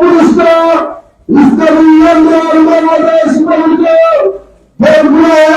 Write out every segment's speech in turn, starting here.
পুরস্কার ইসলামী বাংলাদেশ বন্ধু বন্ধু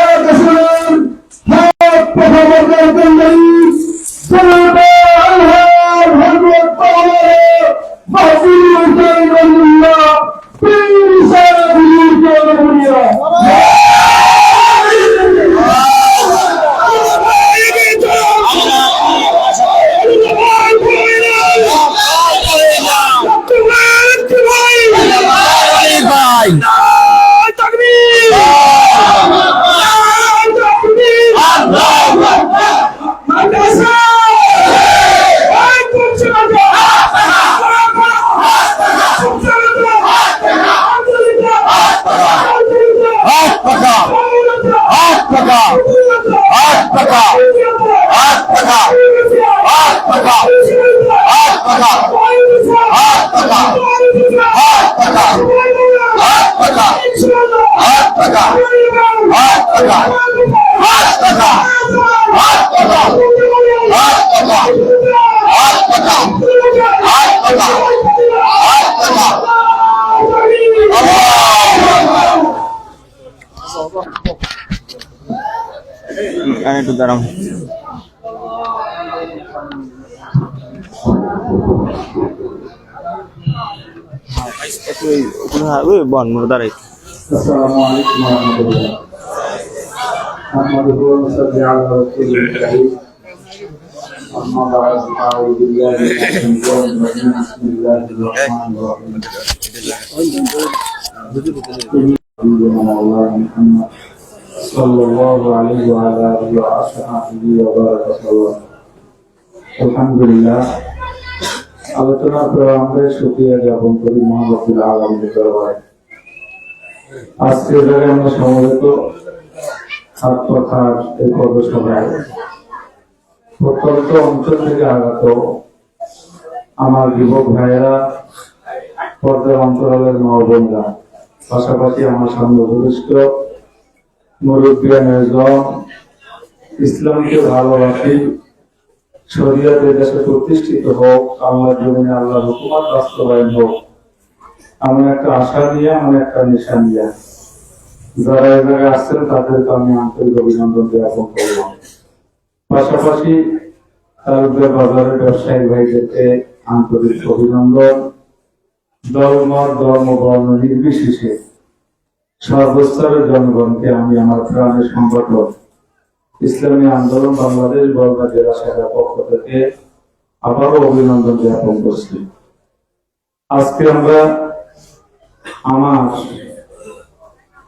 দাঁড়াও ওই বন মোড় দাঁড়াই আসসালামু আলাইকুম ওয়া রাহমাতুল্লাহ আমাদের সাথে আলোচনা أما بعد أعوذ بالله من الشيطان الرجيم بسم الله الرحمن الرحيم. صلى الله عليه وعلى آله وأصحابه وبارك وسلم الحمد لله আলোচনা করে আমরা সুক্রিয়া জ্ঞাপন করি মহানবুল আলমীর দরবারে আজকে যারা আমরা সমবেত হাত কথার এই পদসভায় প্রত্যন্ত অঞ্চল থেকে আগত আমার যুবক ভাইয়েরা পর্দার অন্তরালের মা বোনরা পাশাপাশি আমার সামনে উপবিষ্ট ইসলামকে ভালোবাসি শরীয়ত দেশে প্রতিষ্ঠিত হোক আল্লাহ জমিনে আল্লাহর হুকুমাত বাস্তবায়ন হোক আমি একটা আশা নিয়ে, এমন একটা নিশা নিয়ে। যারা এই জায়গায় আসছেন, তাদেরকে আমি আন্তরিক অভিনন্দন জ্ঞাপন করলাম পাশাপাশি তালুকের বাজারের ব্যবসায়ী ভাইদেরকে আন্তরিক অভিনন্দন। দলমত ধর্ম বর্ণ নির্বিশেষে সর্বস্তরের জনগণকে আমি আমার প্রাণের সংগঠন ইসলামী আন্দোলন বাংলাদেশ বর্গা জেলা শাখার পক্ষ থেকে আবারও অভিনন্দন জ্ঞাপন করছি। আজকে আমরা আমার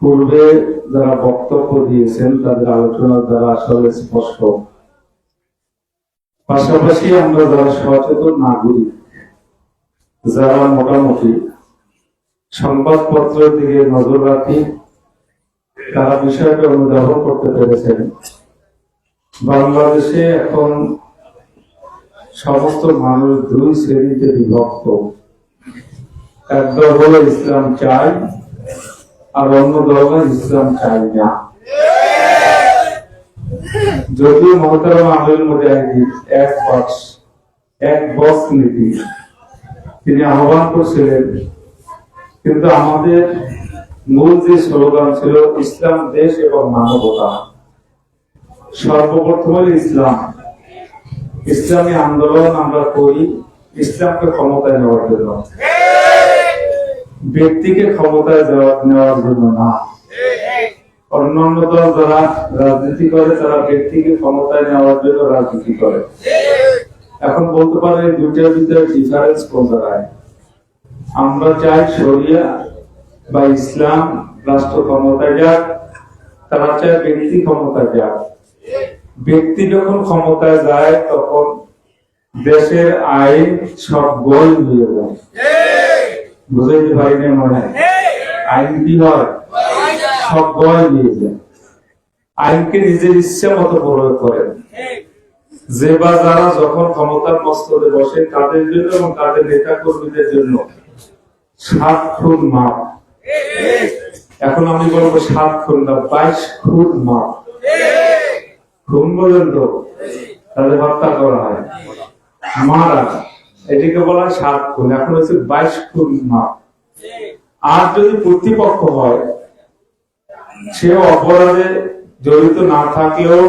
পূর্বে যারা বক্তব্য দিয়েছেন, তাদের আলোচনার দ্বারা আসলে স্পষ্ট। পাশাপাশি আমরা যারা সচেতন নাগরিক, যারা মোটামুটি সংবাদপত্রের দিকে নজর রাখি। তারা বিষয়টা অনুধাবন করতে পেরেছেন। বাংলাদেশে এখন সমস্ত মানুষ দুই শ্রেণীতে বিভক্ত। একদল হলো ইসলাম চাই আর অন্য দল ইসলাম চাই না। যদিও মহতারাম আমির মুজাহিদ এক বক্স এক বক্স নীতি। তিনি আহ্বান করছিলেন কিন্তু আমাদের মূল যে স্লোগান ছিল, ইসলাম দেশ এবং মানবতা। সর্বপ্রথম ইসলাম। ইসলামী আন্দোলন আমরা করি, ইসলামকে ক্ষমতায় নেওয়ার জন্য। ব্যক্তিকে ক্ষমতায় নেওয়ার জন্য না। অন্যান্য দল যারা রাজনীতি করে, তারা ব্যক্তিকে ক্ষমতায় নেওয়ার জন্য রাজনীতি করে। এখন বলতে পারে দুইটার ভিতরে ডিফারেন্স কোন জায়গায় আমরা চাই শরিয়া বা ইসলাম রাষ্ট্র ক্ষমতা যাক, তারা চায় ব্যক্তি ক্ষমতায় যাক। ব্যক্তি যখন ক্ষমতায় যায়, তখন দেশের আইন সব গোল হয়ে যায়। বুঝাইতে পারি না মনে? আইন কি হয়? সব গোল হয়ে যায়। আইনকে নিজের ইচ্ছা মতো প্রয়োগ করেন। যে বা যারা যখন ক্ষমতার মস্তদে বসে তাদের জন্য এবং তাদের নেতা কর্মীদের জন্য সাত খুন মাপ এখন আমি বলব সাত খুন না বাইশ খুন মাপ খুন পর্যন্ত তাদের হত্যা করা হয়। মারা, এটিকে বলা হয় সাত খুন এখন হচ্ছে বাইশ খুন মাপ আর যদি প্রতিপক্ষ হয়, সে অপরাধে জড়িত না থাকলেও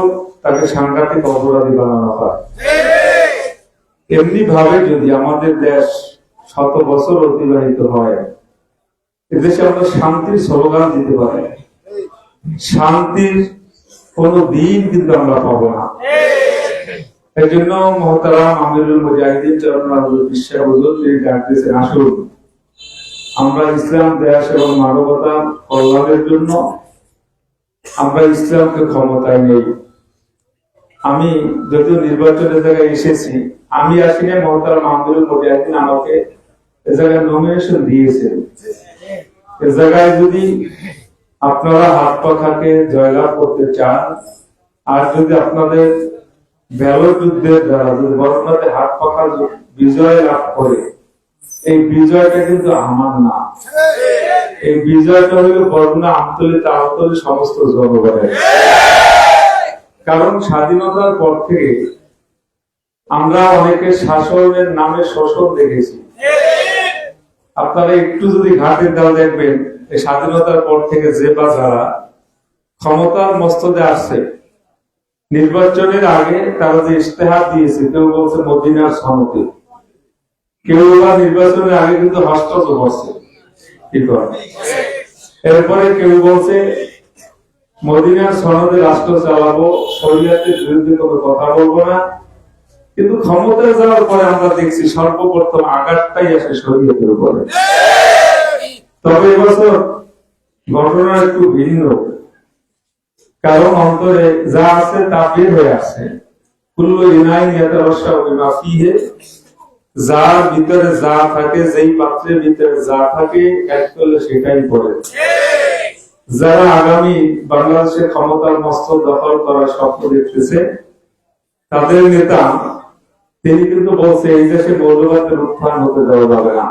তাকে সাংঘাতিক অপরাধী বানানো হয়। এমনি ভাবে যদি আমাদের দেশ শত বছর অতিবাহিত হয়, এদেশে আমরা শান্তির স্লোগান দিতে পারি। শান্তির কোন দিন কিন্তু আমরা পাবো না। এই জন্য মহতারাম আমিরুল মুজাহিদিন চরণ বিশ্বাস হুজুর, তিনি আসুন। আমরা ইসলাম, দেশ এবং মানবতা কল্যাণের জন্য আমরা ইসলামকে ক্ষমতায় নেই। আমি যদিও নির্বাচনের জায়গায় এসেছি, আমি আসিনি মহতারাম আমিরুল মুজাহিদিন আমাকে এ জায়গায় নমিনেশন দিয়েছেন। এ জায়গায় যদি আপনারা হাত পাখাকে জয়লাভ করতে চান, আর যদি আপনাদের ব্যালট যুদ্ধের দ্বারা যদি বর্ণাতে হাত পাখা বিজয় লাভ করে, এই বিজয়টা কিন্তু আমার না। এই বিজয়টা হলো বর্ণা আমতলি তাহতলি সমস্ত জনগণের। কারণ স্বাধীনতার পর থেকে আমরা অনেকে শাসনের নামে শোষণ দেখেছি। আপনারা একটু যদি ঘাটের দেওয়া দেখবেন এই স্বাধীনতার পর থেকে যে বা যারা ক্ষমতার মস্তদে আসছে, নির্বাচনের আগে তারা যে ইশতেহার দিয়েছে, কেউ বলছে মদিনার সনদে। কেউ বা নির্বাচনের আগে কিন্তু হস্তত বসছে। কি করে? এরপরে কেউ বলছে মদিনার সনদে রাষ্ট্র চালাবো, শরীয়তের বিরুদ্ধে কোনো কথা বলব না। কিন্তু ক্ষমতায় যাওয়ার পরে আমরা দেখছি সর্বপ্রথম আঘাতটাই আসে শরীয়তের উপরে। তবে এবছর ঘটনা একটু ভিন্ন। কারণ অন্তরে যা আছে তা বের হয়ে আসে। কুল্লু ইনাইন ইয়াতাবাসা বিমা ফিহে। যার ভিতরে যা থাকে, যেই পাত্রের ভিতরে যা থাকে, এক করলে সেটাই পড়ে। যারা আগামী বাংলাদেশের ক্ষমতার মস্তক দখল করার স্বপ্ন দেখতেছে, তাদের নেতা, তিনি কিন্তু বলছে, এই দেশে মৌলবাদের উত্থান হতে দেওয়া যাবে না।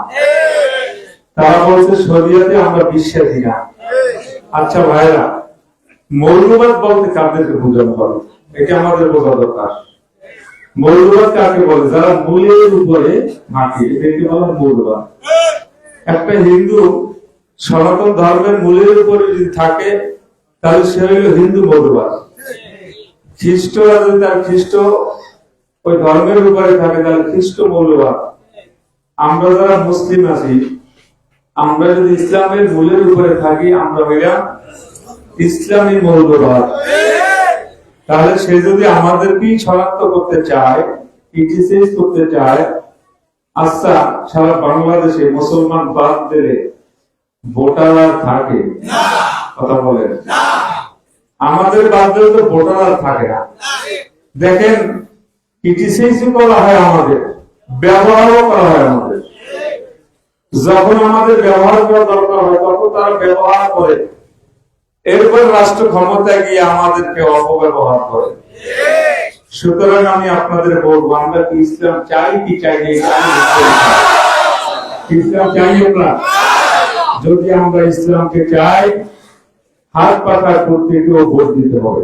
তারা বলছে, শরিয়াতে আমরা বিশ্বাসী না আচ্ছা ভাইরা মৌলবাদ বলতে কাদেরকে বোঝানো হবে এটা আমাদের বোঝা দরকার। মৌলবাদ কাকে বলে? যারা মূলের উপরে থাকে এটাকে বলা মৌলবাদ। একটা হিন্দু সনাতন ধর্মের মূলের উপরে যদি থাকে, তাহলে সে হইল হিন্দু মৌলবাদ। খ্রিস্টরা যদি তার খ্রিস্ট ওই ধর্মের উপরে থাকে, তাহলে খ্রিস্ট মৌলবাদ। আমরা যারা মুসলিম আছি, আমরা যদি ইসলামের মূলের উপরে থাকি, আমরা হইলাম ইসলামী মৌলবাদ। তাহলে সে যদি আমাদেরকেই শনাক্ত করতে চায় করতে চায় আচ্ছা সারা বাংলাদেশে মুসলমান বাদ দিলে ভোটার আর থাকে? কথা বলেন। আমাদের দিলে তো ভোটার আর থাকে না। দেখেন ক্রিটিসাইজ করা হয় আমাদের ব্যবহারও করা হয় আমাদের। যখন আমাদের ব্যবহার করা দরকার হয় তখন তারা ব্যবহার করে। এরপর রাষ্ট্র ক্ষমতায় গিয়ে আমাদেরকে অপব্যবহার করে। সুতরাং আমি আপনাদের বলব আমরা কি ইসলাম চাই কি চাই। ইসলাম চাই আমরা যদি আমরা ইসলামকে চাই, হাত পাতার প্রত্যেকেও ভোট দিতে হবে।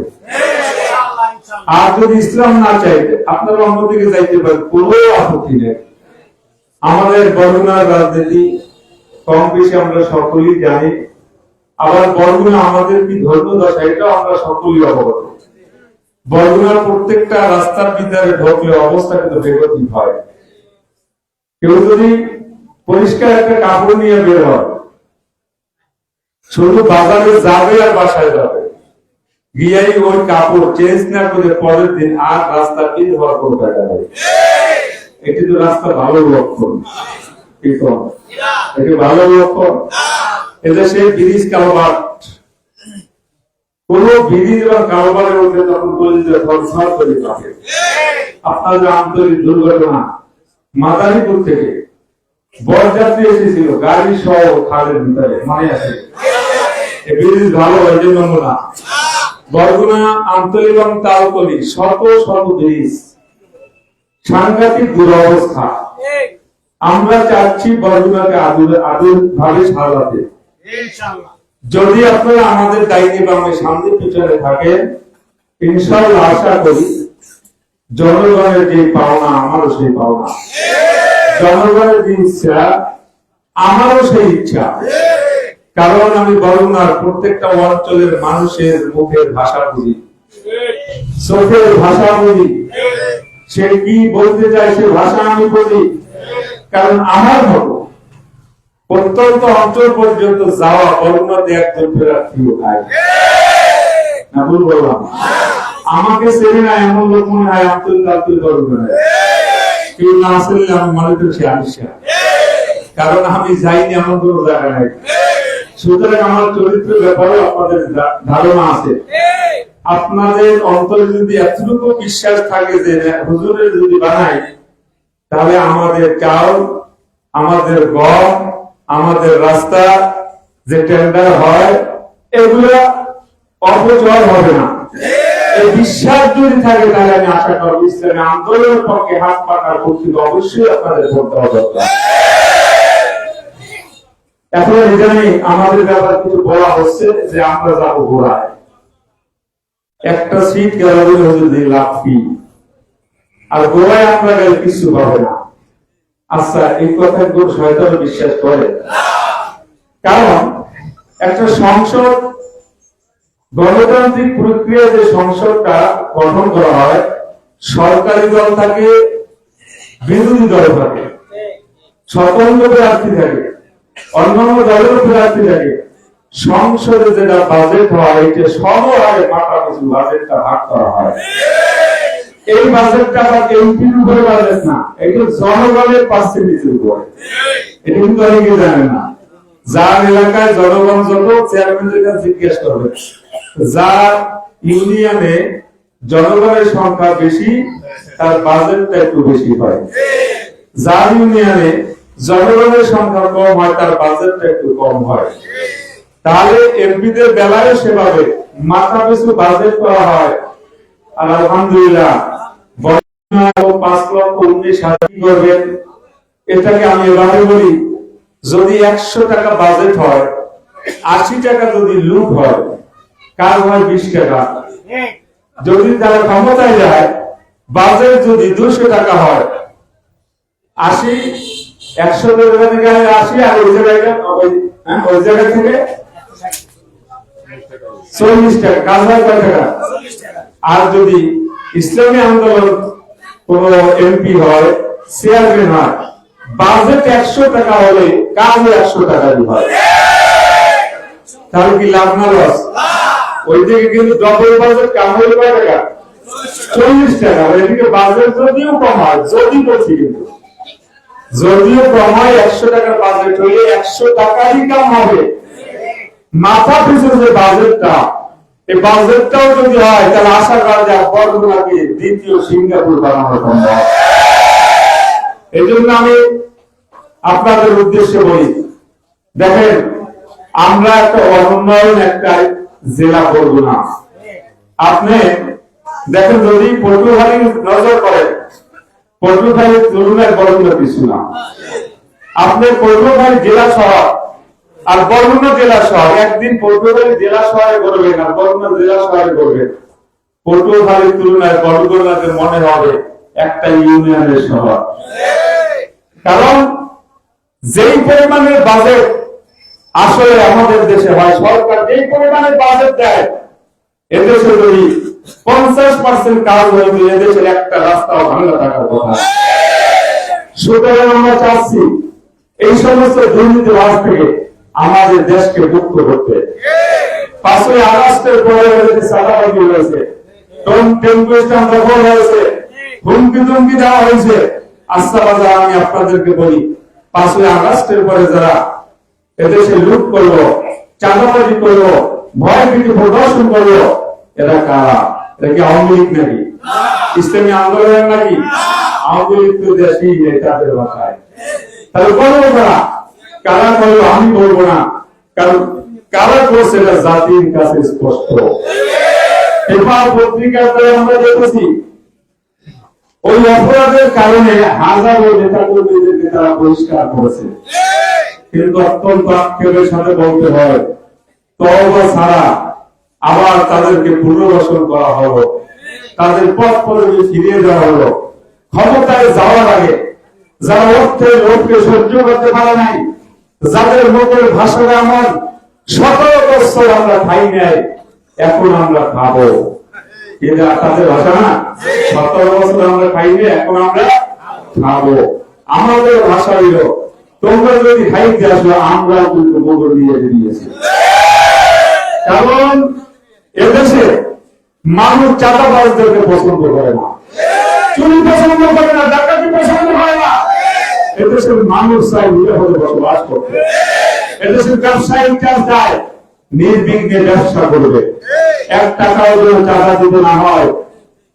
আর যদি ইসলাম না চাইতে আপনারা অন্যদিকে যাইতে পারেন, কোনো আপত্তি নেই। আমাদের বর্ণনার রাজনীতি কম বেশি আমরা সকলেই জানি, আবার বরগুনা আমাদের কি ধর্ম দশা, এটাও আমরা সকলেই অবগত। বরগুনার প্রত্যেকটা রাস্তার ভিতরে ঢোকলে অবস্থা কিন্তু বেগতিক হয়। কেউ যদি পরিষ্কার একটা কাপড় নিয়ে বের হয় শুধু বাজারে যাবে আর বাসায় যাবে। গিয়াই ওই কাপড় চেঞ্জ না করে পরের দিন আর রাস্তা বের হওয়ার এটি তো রাস্তা ভালো লক্ষণ। এটি ভালো লক্ষণ? এদেশে ব্রিজ কারবার কোন ব্রিজ বা কারবারের মধ্যে তখন বলি যে করে থাকে। আপনাদের আন্তরিক দুর্ঘটনা, মাদারীপুর থেকে বরযাত্রী এসেছিল গাড়ি সহ খালের ভিতরে মনে আছে ব্রিজ ভালো এবং শত ব্রিজ সাংঘাতিক দুরবস্থা। আমরা চাচ্ছি আদুর আদুর ভাবে সারাতে যদি আপনারা আমাদের দায়িত্বে বামে সামনে পিছনে থাকেন আশা করি জনগণের যে পাওনা, আমারও সেই পাওনা। জনগণের যে ইচ্ছা, আমারও সেই ইচ্ছা। কারণ আমি বরগুনার প্রত্যেকটা অঞ্চলের মানুষের মুখের ভাষা বুঝি। চোখের ভাষা বুঝি। সে কি বলতে চায় সে ভাষা আমি বলি কারণ আমার মতো প্রত্যন্ত অঞ্চল পর্যন্ত যাওয়া বরগুনাতে একজন প্রার্থীও নাই না ভুল বললাম। আমাকে চেনে না এমন লোক মনে হয় আব্দুল আব্দুল বরগুনা কেউ না আসলে আমি মনে করছি আনিসা কারণ আমি যাইনি এমন কোনো জায়গা নাই সুতরাং আমার চরিত্র ব্যাপারে আপনাদের ধারণা আছে। আপনাদের অন্তরে যদি এতটুকু বিশ্বাস থাকে যে হুজুরের যদি বানাই তাহলে আমাদের চাউল আমাদের গম আমাদের রাস্তা যে টেন্ডার হয় এগুলা অপচয় হবে না। এই! বিশ্বাস যদি থাকে তাহলে আমি আশা করব ইসলামী আন্দোলনের পক্ষে হাত পাকার কর্তৃক অবশ্যই আপনাদের ভোট দেওয়া দরকার এখন এখানে আমাদের ব্যাপারে কিছু বলা হচ্ছে যে আমরা যাব ঘোড়ায়। একটা সিট লাভ আর আমরা গেলে কিছু পাবে না। আচ্ছা এই কথা বিশ্বাস করে। কারণ একটা সংসদ, গণতান্ত্রিক প্রক্রিয়া যে সংসদটা গঠন করা হয়, সরকারি দল থাকে, বিরোধী দল থাকে, স্বতন্ত্র প্রার্থী থাকে। অন্যান্য দলের প্রার্থী থাকে সংসদে যেটা বাজেট হয় এটা সবার মাথা পিছু বাজেটটা ভাগ করা হয়। এই বাজেটটা আবার এমপির উপরে বাজেট না। এটা জনগণের পার্সেন্টেজের উপর। এটা কিন্তু অনেকে জানে না। যার এলাকায় জনগণ যত চেয়ারম্যানদের কাছে জিজ্ঞেস করবে। যার ইউনিয়নে জনগণের সংখ্যা বেশি, তার বাজেটটা একটু বেশি হয়। যার ইউনিয়নে জনগণের সংখ্যা কম হয় তার বাজেটটা একটু কম হয়। তাহলে এমপিদের বেলায় সেভাবে মাথা পিছু বাজেট করা হয়। আর আলহামদুলিল্লাহ আশি টাকা যদি হয় হয় বিশ টাকা? যদি ক্ষমতায় যায়, বাজেট যদি দুশো টাকা হয়, আশি একশো টাকা থেকে আশি আর ওই জায়গায় ওই- হ্যাঁ, জায়গা থেকে চল্লিশ টাকা কাজ হয় টাকা? আর যদি ইসলামী আন্দোলন কোন এমপি হয় চেয়ারম্যান হয় বাজেট একশো টাকা হলে কাজও একশো টাকা হয়। তাহলে কি লাভ না লস ওই দিকে কিন্তু ডবল বাজেট কাম হলে কয় টাকা? চল্লিশ টাকা। এদিকে বাজেট যদিও কম হয় যদি বলছি কিন্তু। যদিও কম একশো টাকার বাজেট হলে একশো টাকারই কাম হবে। মাথা পিছু যে বাজেটটা এই বাজেটটাও যদি হয়, তাহলে আশা করা যায় বর্তমানে দ্বিতীয় সিঙ্গাপুর বানানো সম্ভব এই জন্য আমি আপনাদের উদ্দেশ্যে বলি, দেখেন, আমরা একটা অনুন্নয়ন একটা জেলা করব না। আপনি, দেখেন যদি পটুয়াখালী নজর করেন পটুয়াখালীর তুলনায় বরগুনা কিছু না। আপনি পটুয়াখালী জেলা শহর আর বরগুনা জেলা শহর। একদিন পটুয়াখালী জেলা শহরে করবেন আর বরগুনা জেলা শহরে করবেন পটুয়াখালীর তুলনায় বরগুনাতে মনে হবে একটা ইউনিয়নের শহর। কারণ যেই পরিমাণের বাজেট আসলে আমাদের দেশে হয়, সরকার যেই পরিমাণের বাজেট দেয়, এদেশে যদি পঞ্চাশ পার্সেন্ট কাজ হয়তো এদেশের একটা রাস্তাও ভাঙা থাকার কথা। সুতরাং আমরা চাচ্ছি এই সমস্ত দুর্নীতি রাজ থেকে আমাদের দেশকে মুক্ত করতে। পাঁচই আগস্টের পরে চাঁদাবাজি হয়েছে দখল হয়েছে হুমকি তুমকি দেওয়া হয়েছে, আস্থা আমি আপনাদেরকে বলি, পাঁচই আগস্টের পরে যারা এদেশে লুট করল, চাঁদাবাজি করল ভয় ভীতি প্রদর্শন করল এরা কারা এরা কি আওয়ামী লীগ নাকি? ইসলামী আন্দোলন নাকি? আওয়ামী লীগ তো দেশই নেই তাদের ভাষায়। তাহলে বলব কারা কারা করল আমি বলব না। কারণ কারা করছে এটা জাতির কাছে স্পষ্ট? পেপার আমরা দেখেছি, ওই অপরাধের কারণে হাজারো নেতা তারা বহিষ্কার করেছে। কিন্তু অত্যন্ত আক্ষেপের সাথে বলতে হয়, তওবা ছাড়া আবার তাদেরকে পুনর্বাসন করা হলো। তাদের পথ পদবি ফিরিয়ে দেওয়া হলো। ক্ষমতায় যাওয়ার আগে যারা অর্থের লোককে সহ্য করতে পারে নাই, যাদের মুখের ভাষা এমন সতেরো বছর আমরা খাই নাই, এখন আমরা খাব। তাদের ভাষা না। সতেরো বছর আমরা খাইনি এখন আমরা খাব। আমাদের ভাষা হইল, তোমরা যদি খাইতে আসো কিন্তু দিয়েছি কারণ মানুষ চাঁদাবাজদেরকে পছন্দ করে না। চুরি পছন্দ করে না, ডাকাতি পছন্দ করে না। এদেশের মানুষ চাই নিরাপদে বসবাস করতে। এদেশের ব্যবসায়িকরা চায় নির্বিঘ্নে ব্যবসা করবে। এক টাকাও যেন চাঁদা দিতে না হয়।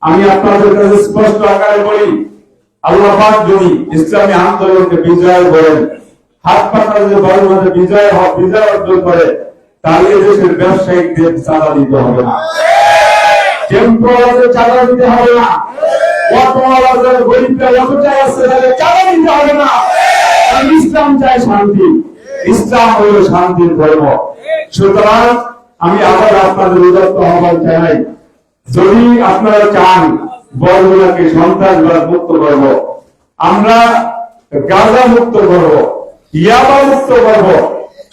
আমি আপনাদের কাছে স্পষ্ট আকারে বলি, আল্লাহ পাক যদি ইসলামী আন্দোলনকে বিজয় করেন হাত পাতা যদি বড় মধ্যে বিজয় হয়, বিজয় অর্জন করে, তাহলে এদেশের ব্যবসায়িকদের চাঁদা দিতে হবে না। টেম্পোরালে চাঁদা দিতে হবে না। চাই শান্তি। ইসলাম হল শান্তির ধর্ম। সুতরাং আমি আবার আপনাদের উদত্ত মুক্ত করব, আমরা গাঁজা মুক্ত করব, ইয়াবা মুক্ত করব,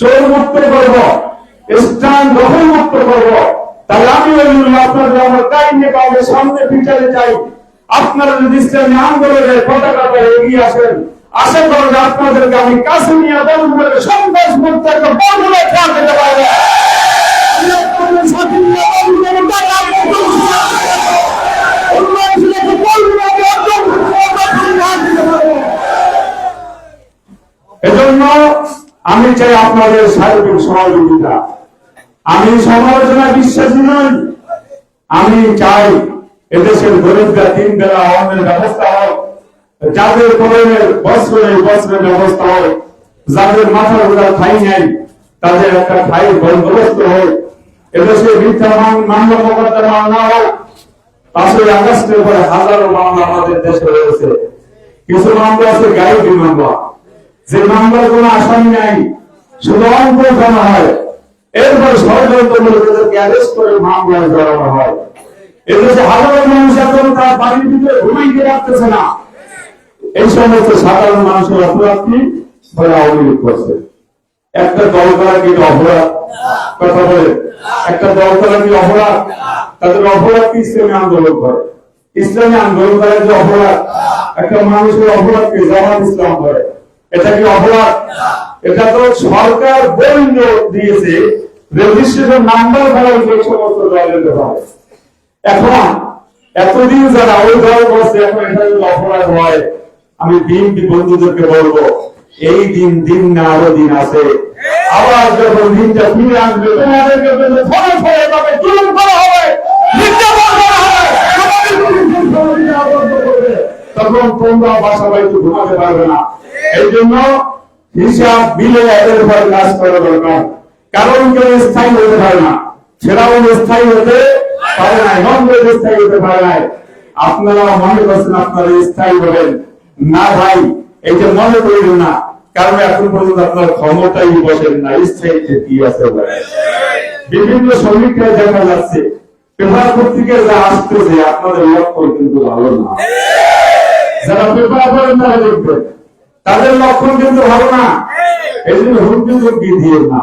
চোর মুক্ত করব, স্থান মুক্ত করব তাহলে আমি বললাম আপনাদের আমার কাহিনী পাবে সামনে আপনারা যদি ইসলামী এগিয়ে আসেন আপনাদেরকে আমি কাছে নিয়ে বলব সন্ত্রাস মুক্ত একটা খেয়াল দিতে পারবে। নিয়ে এজন্য আমি চাই আপনাদের সার্বিক সহযোগিতা। আমি সমালোচনা বিশ্বাসী নই। আমি চাই এদেশের গরিবরা তিন বেলা অন্যের ব্যবস্থা হোক, যাদের কলমের বস্ত্রের বস্ত্রের ব্যবস্থা হোক, যাদের মাথার উপর ঠাই নেই, তাদের একটা ঠাই বন্দোবস্ত হোক। এদেশে মিথ্যা মামলা না হোক, পাঁচই আগস্টের পরে হাজারো মামলা আমাদের দেশে রয়েছে কিছু মামলা আছে গাড়ি মামলা। যে মামলার কোন আসামি নাই, শুধু জানা হয়। এরপর ষড়যন্ত্রমূলক এদেরকে অ্যারেস্ট করে মামলায় জড়ানো হয়। সাধারণ মানুষের অপরাধী করছে। একটা দল করা কি অপরাধ? কথা বলে। একটা দল করা কি অপরাধ? তাদের অপরাধ কি? ইসলামী আন্দোলন করে। ইসলামী আন্দোলন করে যে অপরাধ? একটা মানুষের অপরাধ কি? জামাত ইসলাম করে। এটা কি অপরাধ? এটা তো সরকার বৈধ দিয়েছে। রেজিস্ট্রেশন নাম্বার ভালো যে সমস্ত দলের ব্যাপারে। এখন এতদিন যারা ওই দল করছে এখন এটা যদি অপরাধ হয়, আমি দিন বন্ধুদেরকে বলব, এই দিন দিন না, আরও দিন আছে। আবার যখন দিনটা ফিরে আসবে, তোমাদেরকে ফলে ফলে এভাবে জুলুম করা হবে। তখন তোমরা বাসা বাড়িতে ঘুমাতে পারবে না। এই জন্য হিসাব বিলে এদের উপর কাজ করা দরকার। কারণ কেউ স্থায়ী হতে পারে না। সেটাও স্থায়ী হতে পারে না নন্দের স্থায়ী হতে পারে না। আপনারা মনে করছেন আপনারা স্থায়ী হবেন। না ভাই যে মনে করিল না, কারণ এখন পর্যন্ত আপনার ক্ষমতাই বসেন না, স্থায়ী যে কি আছে বিভিন্ন শ্রমিকরা দেখা যাচ্ছে, পেপার পত্রিকায় যা আসতেছে, আপনাদের লক্ষ্য কিন্তু ভালো না। যারা পেপার পড়েন তারা দেখবেন, তাদের লক্ষণ কিন্তু ভালো না। এই জন্য হুমকি দিয়ে না।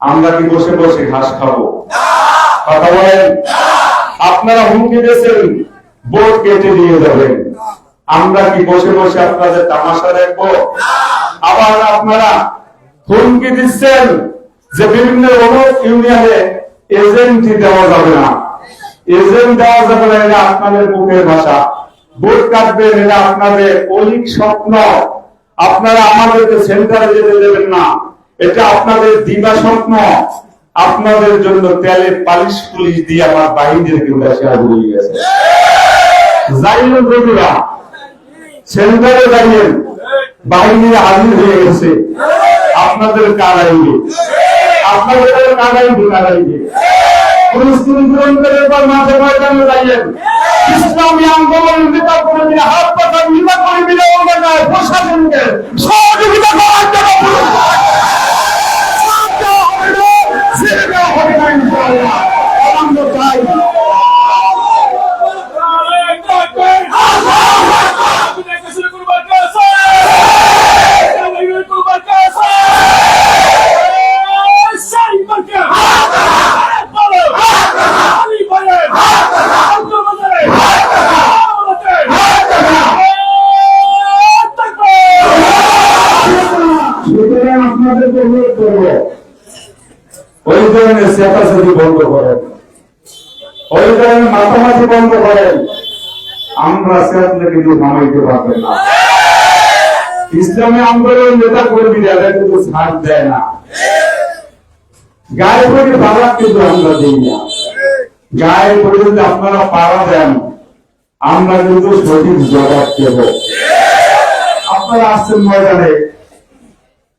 আমরা কি বসে বসে ঘাস খাব? কথা বলেন। আপনারা হুমকি দিয়েছেন বোর্ড কেটে দিয়ে যাবেন। আমরা কি বসে বসে আপনাদের তামাশা দেখব? আবার আপনারা হুমকি দিচ্ছেন যে বিভিন্ন ইউনিয়নে এজেন্টই দেওয়া যাবে না। এজেন্ট দেওয়া যাবে না, এটা আপনাদের মুখের ভাষা। ভোট কাটবেন, এটা আপনাদের অলিক স্বপ্ন। আপনারা আমাদেরকে সেন্টারে যেতে দেবেন না। এটা আপনাদের দিবা স্বপ্ন। আপনাদের জন্য তেলে পালিশ পুলিশ দিয়ে আমার বাহিনীর শেয়ার হয়ে হাজির হয়ে গেছে। আপনাদের দাঁড়িয়ে। ইসলামী আন্দোলন নেতা করে হাত পাতা প্রশাসনকে সহযোগিতা করার জন্য হবে না ইনশাআল্লাহ। চেপাচেপি বন্ধ করেন। ওই ধরনের মাথামাতি বন্ধ করেন। আমরা সেগুলো কিন্তু নামাইতে পারবেন না। ইসলামী আন্দোলন নেতা কর্মীরা এরা কিন্তু ছাড় দেয় না। গায়ে পড়ে বাধা কিন্তু আমরা দিই না। গায়ে পড়ে যদি আপনারা পাড়া দেন, আমরা কিন্তু সঠিক জবাব দেব। আপনারা আসছেন ময়দানে।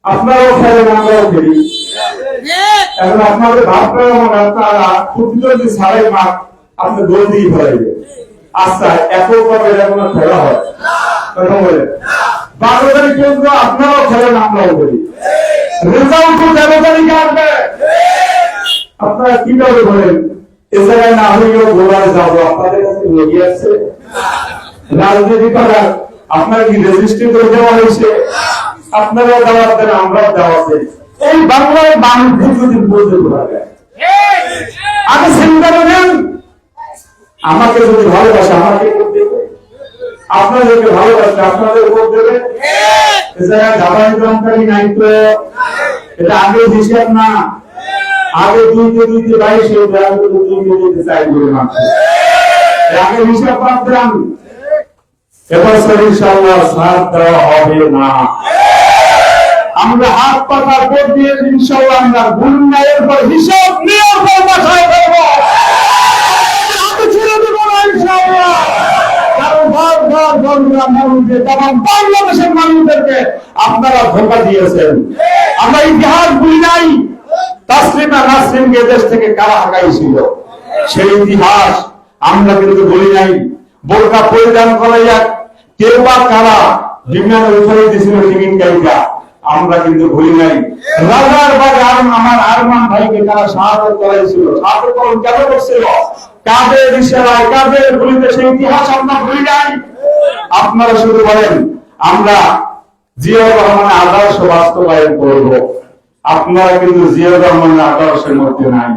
আপনারাও খেলেন, আমরাও খেলি। এখন আপনাদের ভাবটা এমন আপনারা প্রতিদ্বন্দ্বী ছাড়াই মাঠ আপনি দোল দিয়ে ফেলাইবেন আচ্ছা একক ভাবে খেলা হয়? কথা বলে পর্যন্ত আপনারাও খেলেন, আমরাও খেলি রেজাল্ট তো তেরো আপনারা কীভাবে বলেন? এ জায়গায় না হলেও গোলায় যাব, আপনাদের কাছে লেগে আছে? রাজনীতি আপনার কি রেজিস্ট্রি করে দেওয়া হয়েছে? আপনারাও দাওয়াত দেন, আমরাও দাওয়াত দেন এই বাংলার মানুষ দীর্ঘদিন বলতে পারে আগে চিন্তা করেন, আমাকে যদি ভালোবাসে, আমাকে আপনাদেরকে ভালোবাসে আপনাদের ভোট দেবে। এ জায়গায় দাবাই নাই তো এটা আগে হিসাব না। আগে দুইতে দুইতে বাইশ তো দুইতে দুইতে চাই আগে হিসাব পাত্রাম সাথ দেওয়া হবে না। আমরা হাত পাতার ভোট দিয়ে ইনশাআল্লাহ আমরা গুন্ডায়ের পর হিসাব নিয়ে পর তখন বাংলাদেশের মানুষদেরকে আপনারা ধোকা দিয়েছেন। আমরা ইতিহাস ভুলি নাই। তাসলিমা নাসরিনকে দেশ থেকে কারা হাঁকাইছিল সেই ইতিহাস আমরা কিন্তু বলি নাই। বোরকা পরিধান করাইয়া কেউ বা কারা বিমানের উপরে দিয়েছিল টিকিট কাইকা আমরা কিন্তু ভুলি নাই। রাজার আমার আরমান ভাইকে তারা সাহায্য করাইছিল। সাহায্য করুন কেন করছিল কাদের ইশারায়, কাদের গুলিতে সেই ইতিহাস আমরা ভুলি নাই? আপনারা শুধু বলেন, আমরা রহমানের আদর্শ বাস্তবায়ন করব। আপনারা কিন্তু জিয়াউর রহমানের আদর্শের মধ্যে নাই।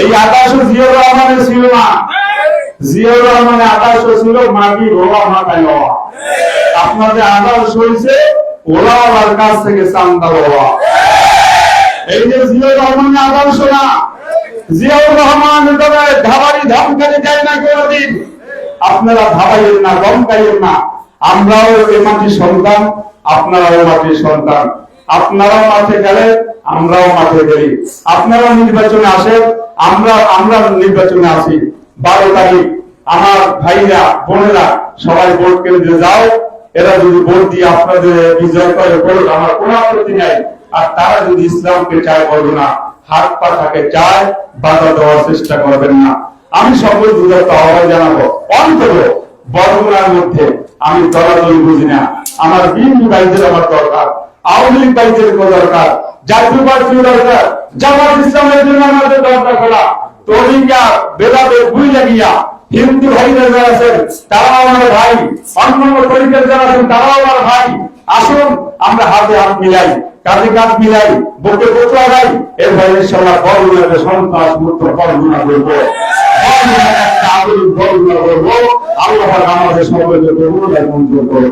এই আদর্শ জিয়াউর রহমানের ছিল না। জিয়াউর রহমানের আদর্শ ছিল মাটি রোলা মাথায় লওয়া আপনাদের আদর্শ হয়েছে ওলাওয়ালার কাছ থেকে চান্দা লওয়া এই যে জিয়াউর জিয়াউর রহমান ধাবারি ধমকারি না আপনারা ধাবাইয়েন না ধমকাইয়েন না। আমরাও এ মাটির সন্তান, আপনারাও মাটির সন্তান। আপনারাও মাঠে গেলে, আমরাও মাঠে গেলি। আপনারাও নির্বাচনে আসেন আমরা আমরা নির্বাচনে আসি। বারো তারিখ, আমার ভাইরা, বোনেরা, সবাই ভোট কেন্দ্রে যাও। এরা যদি ভোট দিয়ে আপনাদের বিজয় করে, বলুন, আমার কোনো আপত্তি নাই। আর তারা যদি ইসলামকে চায়, বলব না। হাত পা থাকে চায়, বাধা দেওয়ার চেষ্টা করবেন না। আমি সকল দূরত্ব আহ্বান জানাব। অন্তত বরগুনার মধ্যে আমি দলাদলি বুঝি না। আমার বিএনপি বাইদের আমার দরকার, আওয়ামী লীগ বাইদের দরকার, জাতীয় পার্টিও দরকার, জামাত ইসলামের জন্য আমাদের দরকার করা। তরিকা বেদাবে বুই লাগিয়া হিন্দু ভাইরা যারা আছেন তারাও আমার ভাই। অন্যান্য তরিকার যারা আছেন, তারাও আমার ভাই। আসুন, আমরা হাতে হাত মিলাই, কাঁধে কাঁধ মিলাই, বুকে বুক লাগাই এর ভাই ইনশাল্লাহ বড়গুলোকে সন্ত্রাস মুক্ত বড়গুনা করব। আল্লাহ আমাদের সকলকে করব মঞ্জুর করো